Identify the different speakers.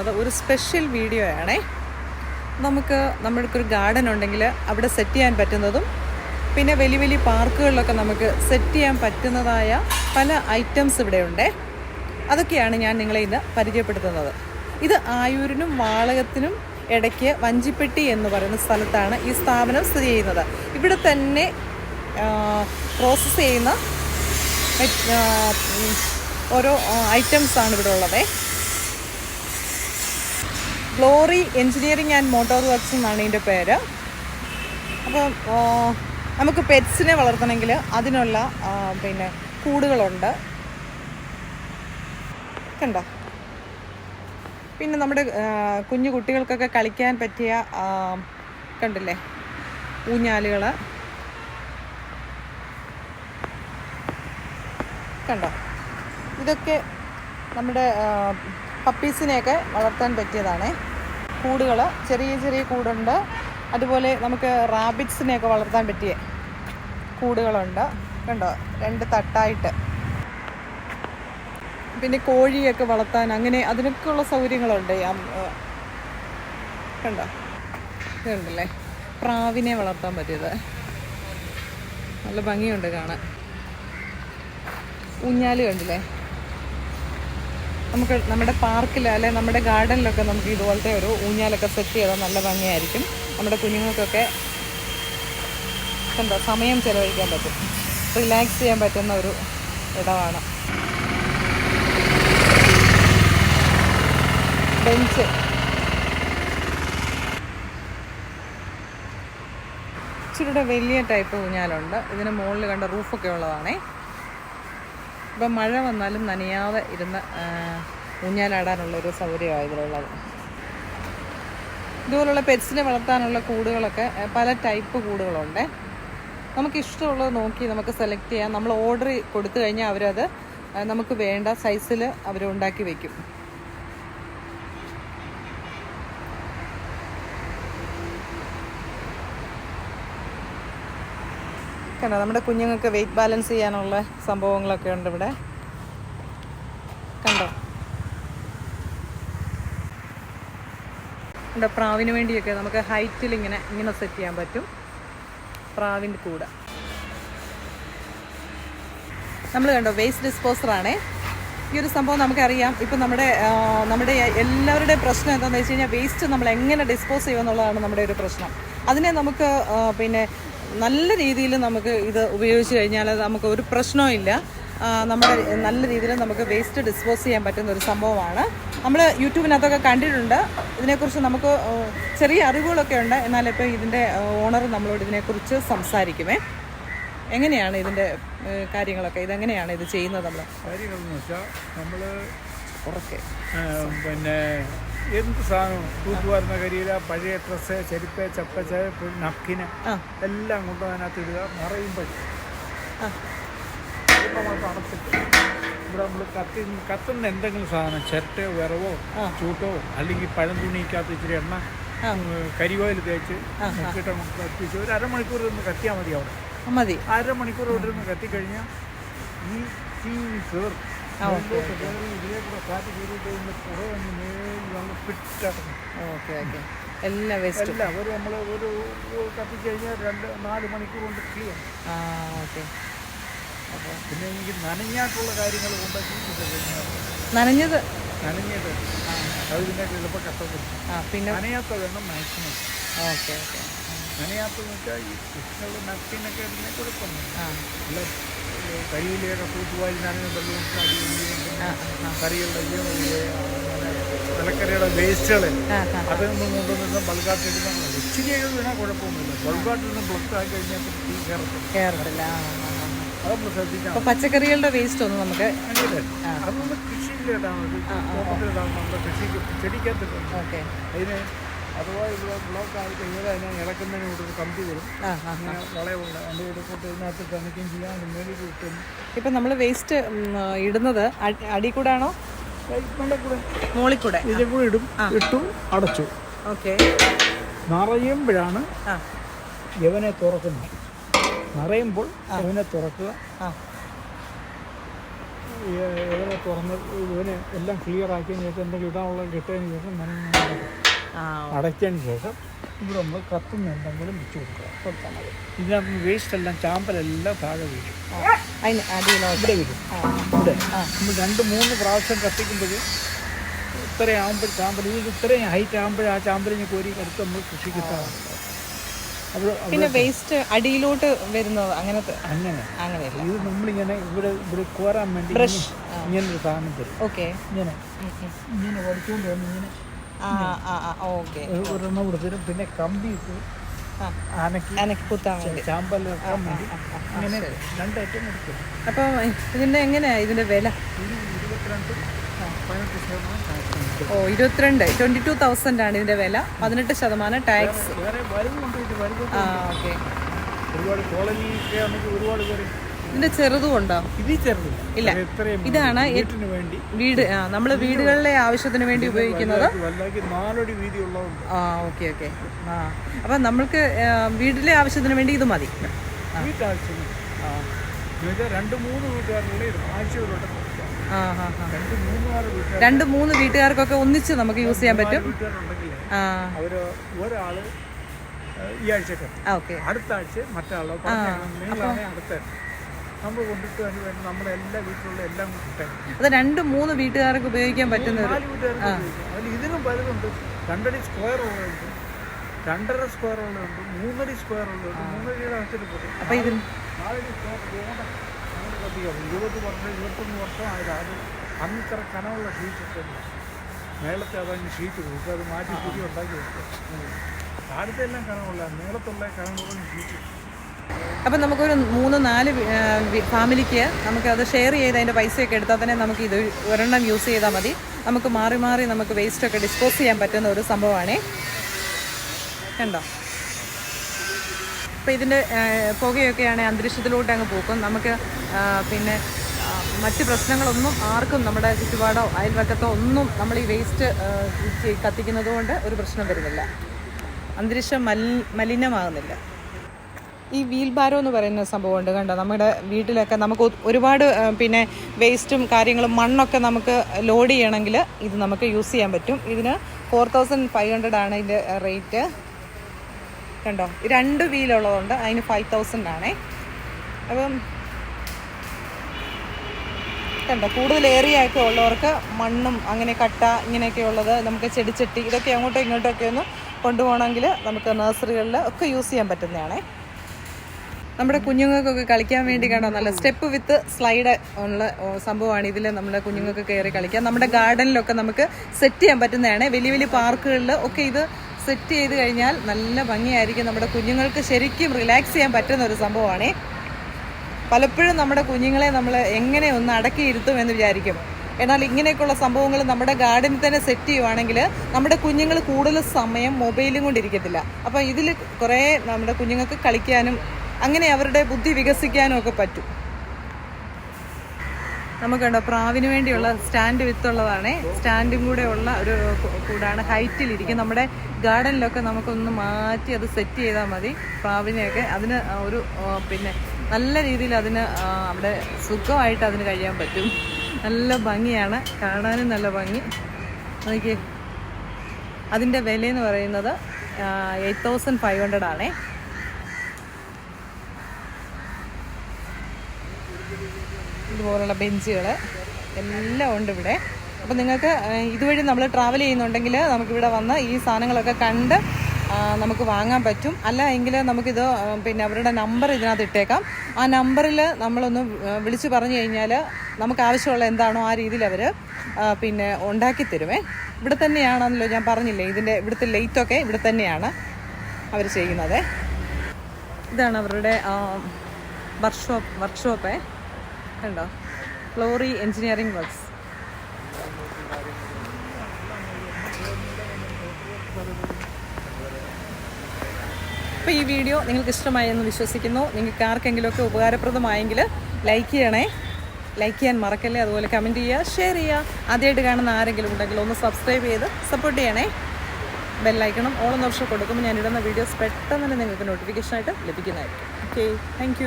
Speaker 1: അത് ഒരു special video ആണേ. നമുക്ക് നമ്മൾക്കൊരു ഗാർഡൻ ഉണ്ടെങ്കിൽ അവിടെ സെറ്റ് ചെയ്യാൻ പറ്റുന്നതും പിന്നെ വലിയ വലിയ പാർക്കുകളിലൊക്കെ നമുക്ക് സെറ്റ് ചെയ്യാൻ പറ്റുന്നതായ പല ഐറ്റംസ് ഇവിടെ ഉണ്ടേ. അതൊക്കെയാണ് ഞാൻ നിങ്ങളെ ഇന്ന് പരിചയപ്പെടുത്തുന്നത്. ഇത് ആയൂരിനും വാളകത്തിനും ഇടയ്ക്ക് വഞ്ചിപ്പെട്ടി എന്ന് പറയുന്ന സ്ഥലത്താണ് ഈ സ്ഥാപനം സ്ഥിതി ചെയ്യുന്നത്. ഇവിടെ തന്നെ പ്രോസസ്സ് ചെയ്യുന്ന ഓരോ ഐറ്റംസാണ് ഇവിടെ ഉള്ളത്. Glory Engineering and Motor Works എന്നാണ് ഇതിന്റെ പേര്. അപ്പം നമുക്ക് പെറ്റ്സിനെ വളർത്തണമെങ്കിൽ അതിനുള്ള പിന്നെ കൂടുകളുണ്ട്. കണ്ടോ? പിന്നെ നമ്മുടെ കുഞ്ഞു കുട്ടികൾക്കൊക്കെ കളിക്കാൻ പറ്റിയ കണ്ടില്ലേ? ഊഞ്ഞാലുകൾ. കണ്ടോ? ഇതൊക്കെ നമ്മുടെ പപ്പീസിനെയൊക്കെ വളർത്താൻ പറ്റിയതാണ്. കൂടുകൾ ചെറിയ ചെറിയ കൂടുണ്ട്. അതുപോലെ നമുക്ക് റാബിറ്റ്സിനെയൊക്കെ വളർത്താൻ പറ്റിയ കൂടുകളുണ്ട്. കണ്ടോ? രണ്ട് തട്ടായിട്ട്. പിന്നെ കോഴിയൊക്കെ വളർത്താൻ അങ്ങനെ അതിനൊക്കെയുള്ള സൗകര്യങ്ങളുണ്ട്. കണ്ടോ? ഇതുണ്ടല്ലേ? പ്രാവിനെ വളർത്താൻ പറ്റിയത്. നല്ല ഭംഗിയുണ്ട് കാണാൻ. ഊഞ്ഞാൽ കണ്ടില്ലേ? നമുക്ക് നമ്മുടെ പാർക്കിൽ അല്ലെ നമ്മുടെ ഗാർഡനിലൊക്കെ നമുക്ക് ഇതുപോലത്തെ ഒരു ഊഞ്ഞാലൊക്കെ സെറ്റ് ചെയ്താൽ നല്ല ഭംഗിയായിരിക്കും. നമ്മുടെ കുഞ്ഞുങ്ങൾക്കൊക്കെ എന്താ സമയം ചിലവഴിക്കാൻ പറ്റും. റിലാക്സ് ചെയ്യാൻ പറ്റുന്ന ഒരു ഇടമാണ്. ബെഞ്ച് ഇച്ചിരിയുടെ വലിയ ടൈപ്പ് ഊഞ്ഞാലുണ്ട്. ഇതിന് മുകളിൽ കണ്ട റൂഫൊക്കെ ഉള്ളതാണേ. ഇപ്പം മഴ വന്നാലും നനയാതെ ഇരുന്ന് ഊഞ്ഞാലാടാനുള്ള ഒരു സൗകര്യമാണ് ഇതിലുള്ളത്. ഇതുപോലുള്ള പെറ്റ്സിനെ വളർത്താനുള്ള കൂടുകളൊക്കെ പല ടൈപ്പ് കൂടുകളുണ്ട്. നമുക്ക് ഇഷ്ടമുള്ളത് നോക്കി നമുക്ക് സെലക്ട് ചെയ്യാം. നമ്മൾ ഓർഡർ കൊടുത്തു കഴിഞ്ഞാൽ അവരത് നമുക്ക് വേണ്ട സൈസിൽ അവർ ഉണ്ടാക്കി വെക്കും. കണ്ടോ നമ്മുടെ കുഞ്ഞുങ്ങൾക്ക് വെയിറ്റ് ബാലൻസ് ചെയ്യാനുള്ള സംഭവങ്ങളൊക്കെ ഉണ്ട് ഇവിടെ. കണ്ടോ? നമ്മുടെ പ്രാവിന് വേണ്ടിയൊക്കെ നമുക്ക് ഹൈറ്റിൽ ഇങ്ങനെ ഇങ്ങനെ സെറ്റ് ചെയ്യാൻ പറ്റും. പ്രാവിന്റെ കൂടെ. നമ്മൾ കണ്ടോ വേസ്റ്റ് ഡിസ്പോസർ ആണേ. ഈ ഒരു സംഭവം നമുക്കറിയാം. ഇപ്പം നമ്മുടെ നമ്മുടെ എല്ലാവരുടെയും പ്രശ്നം എന്താണെന്ന് വെച്ച് കഴിഞ്ഞാൽ വേസ്റ്റ് നമ്മൾ എങ്ങനെ ഡിസ്പോസ് ചെയ്യുമെന്നുള്ളതാണ് നമ്മുടെ ഒരു പ്രശ്നം. അതിനെ നമുക്ക് പിന്നെ നല്ല രീതിയിൽ നമുക്ക് ഇത് ഉപയോഗിച്ച് കഴിഞ്ഞാൽ നമുക്ക് ഒരു പ്രശ്നവും ഇല്ല. നമ്മുടെ നല്ല രീതിയിൽ നമുക്ക് വേസ്റ്റ് ഡിസ്പോസ് ചെയ്യാൻ പറ്റുന്ന ഒരു സംഭവമാണ്. നമ്മൾ യൂട്യൂബിനകത്തൊക്കെ കണ്ടിട്ടുണ്ട്. ഇതിനെക്കുറിച്ച് നമുക്ക് ചെറിയ അറിവുകളൊക്കെ ഉണ്ട്. എന്നാലിപ്പോൾ ഇതിന്റെ ഓണർ നമ്മളോട് ഇതിനെക്കുറിച്ച് സംസാരിക്കുമേ. എങ്ങനെയാണ് ഇതിന്റെ കാര്യങ്ങളൊക്കെ? ഇതെങ്ങനെയാണ് ഇത് ചെയ്യുന്നത് നമ്മൾ
Speaker 2: കാര്യങ്ങളെന്ന് വെച്ചാൽ നമ്മൾ പിന്നെ എന്ത് സാധനം തൂത്തുവാരുന്ന കരിയില പഴയ ഡ്രസ്സ് ചെരുപ്പ് ചപ്പച്ച് നക്കിന് എല്ലാം കൊണ്ട് അതിനകത്ത് ഇടുക
Speaker 1: നിറയും
Speaker 2: പറ്റും അടച്ചിട്ട് ഇവിടെ നമ്മൾ കത്തി കത്തുന്ന എന്തെങ്കിലും സാധനം ചിരട്ടയോ വിറവോ. ചൂട്ടോ അല്ലെങ്കിൽ പഴം തുണിക്കകത്ത് ഇച്ചിരി എണ്ണ കരിവോയിൽ തേച്ച് നമുക്ക് കത്തിച്ച് ഒരു അരമണിക്കൂർ ഒന്ന് കത്തിയാൽ മതി അവിടെ.
Speaker 1: മതി.
Speaker 2: അരമണിക്കൂർ ഇവിടെ നിന്ന് കത്തിക്കഴിഞ്ഞാൽ ഈ തീ കയറും.
Speaker 1: ആ, ഓക്കേ,
Speaker 2: മുകളിലോട്ട് കയറി ഇതിലേ കൂടെ കാറ്റ് കയറിയിട്ട് ഇതിന്റെ പുറ ഫിറ്റാക്കും
Speaker 1: ഓക്കെ ഓക്കെ. എല്ലാ വേസ്റ്റും
Speaker 2: എല്ലാം ഒരു നമ്മൾ ഒരു കത്തിച്ച് കഴിഞ്ഞാൽ രണ്ട് നാല് മണിക്കൂർ കൊണ്ട് ക്ലിയർ
Speaker 1: ആ ഓക്കെ. അപ്പോൾ
Speaker 2: പിന്നെ എനിക്ക് നനഞ്ഞായിട്ടുള്ള കാര്യങ്ങൾ കൊണ്ടൊക്കെ
Speaker 1: നനഞ്ഞത്?
Speaker 2: നനഞ്ഞത് അത് പിന്നെ ചിലപ്പോൾ കഷ്ടപ്പെട്ടു
Speaker 1: ആ പിന്നെ?
Speaker 2: നനയാത്ത വേണം മാക്സിമം
Speaker 1: ഓക്കെ ഓക്കെ.
Speaker 2: നനയാത്തെന്ന് വെച്ചാൽ ഈ കുട്ടികളുടെ നക്കിനൊക്കെ ഇടുന്ന കൊടുക്കുന്നുണ്ട്
Speaker 1: ആ.
Speaker 2: അല്ല? കരിയിലൊക്കെ തൂത്തുവാരി നനഞ്ഞ വെള്ളം കറികളുടെ നിലക്കറിയുടെ വേസ്റ്റുകൾ. അത് നിന്ന് കൊണ്ടുവന്നിട്ട് ഇടുന്ന ഇച്ചിരിയൊക്കെ വീണാൽ കുഴപ്പമൊന്നുമില്ല. ബൾഗാട്ട് നിന്ന് ബ്ലക്ക് ആയി കഴിഞ്ഞാൽ തീ കയറത്തില്ല നമ്മൾ
Speaker 1: പച്ചക്കറികളുടെ വേസ്റ്റ് ഒന്നും നമുക്ക്
Speaker 2: അതൊന്ന് കൃഷിയിലിടാണ് തോട്ടത്തിലിടാണ് നമ്മുടെ കൃഷിക്ക് ചെടിക്കകത്തിട്ടുണ്ട്.
Speaker 1: ഓക്കെ.
Speaker 2: അതിന് അഥവാ ഇവിടെ ബ്ലോക്ക് ആയി കഴിഞ്ഞാൽ അതിനെ ഇളക്കുന്നതിന് കൂടെ ഒരു കമ്പി വരും. അങ്ങനെ അതിന്റെ ഇതിനകത്ത് തണിക്കുകയും ചെയ്യാം. കിട്ടും
Speaker 1: ഇപ്പം നമ്മൾ വേസ്റ്റ് ഇടുന്നത് അടി- അടി കൂടെ
Speaker 2: ഇടും. ഇട്ടു അടച്ചു.
Speaker 1: ഓക്കെ.
Speaker 2: നിറയുമ്പോഴാണ് യവനെ തുറക്കുന്നത്. നിറയുമ്പോൾ യവനെ തുറക്കുക. യവനെ തുറന്ന് ഇവനെ എല്ലാം ക്ലിയർ ആക്കിയതിന് ശേഷം എന്തെങ്കിലും ഇടാനുള്ള കിട്ടിയതിന് ശേഷം നനഞ്ഞ് ശേഷം ഇവിടെ നമ്മൾ കത്തുന്ന എന്തെങ്കിലും വെച്ച് കൊടുക്കുക. കൊടുത്താൽ മതി. ഇതിനകത്ത് വേസ്റ്റ് എല്ലാം ചാമ്പലെല്ലാം താഴെ വീഴും.
Speaker 1: അതിന് അടിയിലോട്ട്.
Speaker 2: ഇവിടെ വീഴും. ഇവിടെ. നമ്മൾ രണ്ട് മൂന്ന് പ്രാവശ്യം കത്തിക്കുമ്പോൾ ഇത്രയാകുമ്പോൾ ചാമ്പൽ ഇത് ഇത്രയും ഹൈറ്റ് ആകുമ്പോൾ ആ ചാമ്പലിന് കോരി എടുത്ത് നമ്മൾ കൃഷി കിട്ടാറുണ്ട്
Speaker 1: പിന്നെ വേസ്റ്റ് അടിയിലോട്ട് വരുന്നത് അങ്ങനത്തെ
Speaker 2: അങ്ങനെ.
Speaker 1: അങ്ങനെയല്ല.
Speaker 2: ഇത് നമ്മളിങ്ങനെ ഇവിടെ ഇവിടെ കോരാൻ വേണ്ടി ഇങ്ങനെ- ഒരു സാധനം തരും.
Speaker 1: ഓക്കെ
Speaker 2: ഇങ്ങനെ. ഇങ്ങനെ ഓടിച്ചുകൊണ്ട് ഇങ്ങനെ ഒരെണ്ണം കൊടുത്തിരും പിന്നെ കമ്പി
Speaker 1: അപ്പൊ ഇതിന്റെ എങ്ങനെയാ ഇതിന്റെ വില. ഓ ഇരുപത്തിരണ്ട് ട്വന്റി ടു തൗസൻഡ് ആണ്. ഇതിന്റെ വില. പതിനെട്ട് ശതമാനം ടാക്സ് ആ ഓക്കെ.
Speaker 2: ഒരുപാട് ഒരുപാട് പേര്
Speaker 1: ഇതിന്റെ ചെറുതും ഉണ്ടോ? ഇല്ല. ഇതാണ് വീട്. ആ നമ്മൾ വീടുകളിലെ ആവശ്യത്തിന് വേണ്ടി ഉപയോഗിക്കുന്നത്. ആ ഓക്കെ ഓക്കെ. ആ. അപ്പൊ നമ്മൾക്ക് വീട്ടിലെ ആവശ്യത്തിന് വേണ്ടി ഇത് മതി.
Speaker 2: രണ്ട് മൂന്ന്
Speaker 1: വീട്ടുകാർക്കൊക്കെ ഒന്നിച്ച് നമുക്ക് യൂസ് ചെയ്യാൻ പറ്റും. ആ.
Speaker 2: ഒരാൾ ഈ ആഴ്ച അടുത്ത ആഴ്ച മറ്റാളോ അടുത്ത നമ്മൾ കൊണ്ടിട്ട് അതിന് വേണ്ടി നമ്മുടെ എല്ലാ വീട്ടിലുള്ള എല്ലാം കിട്ടാൻ
Speaker 1: അത് രണ്ട് മൂന്ന് വീട്ടുകാർക്ക് ഉപയോഗിക്കാൻ പറ്റുന്ന ഒരു
Speaker 2: നാല് വീട്ടുകാർക്ക് ഉപയോഗിക്കാം. അതിൽ ഇതിനും പലതുണ്ട്. രണ്ടടി സ്ക്വയർ ഉള്ളതുണ്ട് രണ്ടര സ്ക്വയർ ഉള്ളതുണ്ട് മൂന്നടി സ്ക്വയർ ഉള്ളതുണ്ട് മൂന്നടിയുടെ ആവശ്യത്തിൽ പോകും
Speaker 1: അപ്പം ഇതിൽ
Speaker 2: നാലടി സ്ക്വയർ ഇതുകൊണ്ട് അങ്ങനെ കത്തിക്കാം. ഇരുപത് വർഷം ഇരുപത്തൊന്ന് വർഷം ആയത് അത് അന്ന് ഇത്ര കനമുള്ള ഷീറ്റ് മേളത്തെ അതങ്ങ് ഷീറ്റ് കൊടുക്കുക അത് മാറ്റി പുതിയ ഉണ്ടാക്കി കൊടുക്കുക താഴത്തെ എല്ലാം കനമുള്ള നീളത്തുള്ള കനം കുറഞ്ഞ ഷീറ്റ്
Speaker 1: അപ്പം നമുക്കൊരു മൂന്ന് നാല് ഫാമിലിക്ക് നമുക്ക് അത് ഷെയർ ചെയ്ത് അതിന്റെ പൈസയൊക്കെ എടുത്താൽ തന്നെ നമുക്ക് ഇത് ഒരെണ്ണം യൂസ് ചെയ്താൽ മതി. നമുക്ക് മാറി മാറി നമുക്ക് വേസ്റ്റൊക്കെ ഡിസ്പോസ് ചെയ്യാൻ പറ്റുന്ന ഒരു സംഭവമാണേ. കണ്ടോ? അപ്പോൾ ഇതിന്റെ പുകയൊക്കെയാണ് അന്തരീക്ഷത്തിലോട്ട് അങ്ങ് പോക്കും നമുക്ക് പിന്നെ മറ്റ് പ്രശ്നങ്ങളൊന്നും ആർക്കും നമ്മുടെ ചുറ്റുപാടോ അയൽവക്കത്തോ ഒന്നും നമ്മൾ ഈ വേസ്റ്റ് കത്തിക്കുന്നത് കൊണ്ട് ഒരു പ്രശ്നം വരുന്നില്ല. അന്തരീക്ഷം മലിനമാകുന്നില്ല. ഈ വീൽ ബാരോ എന്ന് പറയുന്ന സംഭവം ഉണ്ട് കണ്ടോ? നമ്മുടെ വീട്ടിലൊക്കെ നമുക്ക് ഒരുപാട് പിന്നെ വേസ്റ്റും കാര്യങ്ങളും മണ്ണൊക്കെ നമുക്ക് ലോഡ് ചെയ്യണമെങ്കിൽ ഇത് നമുക്ക് യൂസ് ചെയ്യാൻ പറ്റും. ഇതിന് ഫോർ തൗസൻഡ് ഫൈവ് ഹൺഡ്രഡ് ആണ് ഇതിന്റെ റേറ്റ്. കണ്ടോ? രണ്ട് വീലുള്ളതുകൊണ്ട് അതിന് ഫൈവ് തൗസൻഡ് ആണേ. അപ്പം കണ്ടോ? കൂടുതൽ ഏറിയ ഒക്കെ ഉള്ളവർക്ക് മണ്ണും അങ്ങനെ കട്ട ഇങ്ങനെയൊക്കെ ഉള്ളത് നമുക്ക് ചെടിച്ചട്ടി ഇതൊക്കെ അങ്ങോട്ടും ഇങ്ങോട്ടും ഒക്കെ ഒന്ന് കൊണ്ടുപോകണമെങ്കിൽ നമുക്ക് നഴ്സറികളിൽ ഒക്കെ യൂസ് ചെയ്യാൻ പറ്റുന്നതാണേ. നമ്മുടെ കുഞ്ഞുങ്ങൾക്കൊക്കെ കളിക്കാൻ വേണ്ടി കണ്ടോ? നല്ല സ്റ്റെപ്പ് വിത്ത് സ്ലൈഡ് ഉള്ള സംഭവമാണ് ഇതിൽ നമ്മുടെ കുഞ്ഞുങ്ങൾക്ക് കയറി കളിക്കാം നമ്മുടെ ഗാർഡനിലൊക്കെ നമുക്ക് സെറ്റ് ചെയ്യാൻ പറ്റുന്നതാണ്. വലിയ വലിയ പാർക്കുകളിൽ ഒക്കെ ഇത് സെറ്റ് ചെയ്ത് കഴിഞ്ഞാൽ നല്ല ഭംഗിയായിരിക്കും. നമ്മുടെ കുഞ്ഞുങ്ങൾക്ക് ശരിക്കും റിലാക്സ് ചെയ്യാൻ പറ്റുന്ന ഒരു സംഭവമാണേ. പലപ്പോഴും നമ്മുടെ കുഞ്ഞുങ്ങളെ നമ്മൾ എങ്ങനെ ഒന്ന് അടക്കിയിരുത്തും എന്ന് വിചാരിക്കും. എന്നാൽ ഇങ്ങനെയൊക്കെയുള്ള സംഭവങ്ങൾ നമ്മുടെ ഗാർഡനിൽ തന്നെ സെറ്റ് ചെയ്യുവാണെങ്കിൽ നമ്മുടെ കുഞ്ഞുങ്ങൾ കൂടുതൽ സമയം മൊബൈലും കൊണ്ടിരിക്കത്തില്ല അപ്പോൾ ഇതിൽ കുറേ നമ്മുടെ കുഞ്ഞുങ്ങൾക്ക് കളിക്കാനും അങ്ങനെ അവരുടെ ബുദ്ധി വികസിക്കാനും ഒക്കെ പറ്റും. നമുക്കുണ്ടോ പ്രാവിന് വേണ്ടിയുള്ള സ്റ്റാൻഡ് വിത്തുള്ളതാണ്. സ്റ്റാൻഡും കൂടെ ഉള്ള ഒരു കൂടാണ് ഹൈറ്റിലിരിക്കും നമ്മുടെ ഗാർഡനിലൊക്കെ നമുക്കൊന്ന് മാറ്റി അത് സെറ്റ് ചെയ്താൽ മതി പ്രാവിനെയൊക്കെ. അതിന് ഒരു പിന്നെ നല്ല രീതിയിൽ അതിന് അവിടെ സുഖമായിട്ട് അതിന് കഴിയാൻ പറ്റും. നല്ല ഭംഗിയാണ്. കാണാനും നല്ല ഭംഗി. നോക്കിയേ. അതിന്റെ വിലയെന്ന് പറയുന്നത് എയ്റ്റ് തൗസൻഡ് ഫൈവ് ഹൺഡ്രഡ് ആണേ ഇതുപോലുള്ള ബെഞ്ചുകൾ എല്ലാം ഉണ്ട് ഇവിടെ. അപ്പം നിങ്ങൾക്ക് ഇതുവഴി നമ്മൾ ട്രാവൽ ചെയ്യുന്നുണ്ടെങ്കിൽ നമുക്കിവിടെ വന്ന് ഈ സാധനങ്ങളൊക്കെ കണ്ട് നമുക്ക് വാങ്ങാൻ പറ്റും. അല്ല എങ്കിൽ നമുക്കിത് പിന്നെ അവരുടെ നമ്പർ ഇതിനകത്ത് ഇട്ടേക്കാം. ആ നമ്പറിൽ നമ്മളൊന്ന് വിളിച്ച് പറഞ്ഞു കഴിഞ്ഞാൽ നമുക്ക് ആവശ്യമുള്ള എന്താണോ ആ രീതിയിൽ അവർ പിന്നെ ഉണ്ടാക്കി തരുമേ. ഇവിടെ തന്നെയാണെന്നല്ലോ ഞാൻ പറഞ്ഞില്ലേ ഇതിന്റെ ഇവിടുത്തെ ലൈറ്റൊക്കെ ഇവിടെ തന്നെയാണ് അവർ ചെയ്യുന്നത്. ഇതാണ് അവരുടെ വർക്ക്ഷോപ്പ് വർക്ക്ഷോപ്പേ കണ്ടോ ഫ്ലോറി എഞ്ചിനീയറിംഗ് വർക്ക്സ്. അപ്പോൾ ഈ വീഡിയോ നിങ്ങൾക്ക് ഇഷ്ടമായി എന്ന് വിശ്വസിക്കുന്നു. നിങ്ങൾക്ക് ആർക്കെങ്കിലുമൊക്കെ ഉപകാരപ്രദമായെങ്കിൽ ലൈക്ക് ചെയ്യണേ. ലൈക്ക് ചെയ്യാൻ മറക്കല്ലേ? അതുപോലെ കമന്റ് ചെയ്യുക ഷെയർ ചെയ്യുക. ആദ്യമായിട്ട് കാണുന്ന ആരെങ്കിലും ഉണ്ടെങ്കിൽ ഒന്ന് സബ്സ്ക്രൈബ് ചെയ്ത് സപ്പോർട്ട് ചെയ്യണേ. ബെല്ലൈക്കണം എന്ന ഓപ്ഷൻ കൊടുക്കുമ്പോൾ ഞാൻ ഇടുന്ന വീഡിയോസ് പെട്ടെന്ന് തന്നെ നിങ്ങൾക്ക് നോട്ടിഫിക്കേഷനായിട്ട് ലഭിക്കുന്നതായിരിക്കും. Okay thank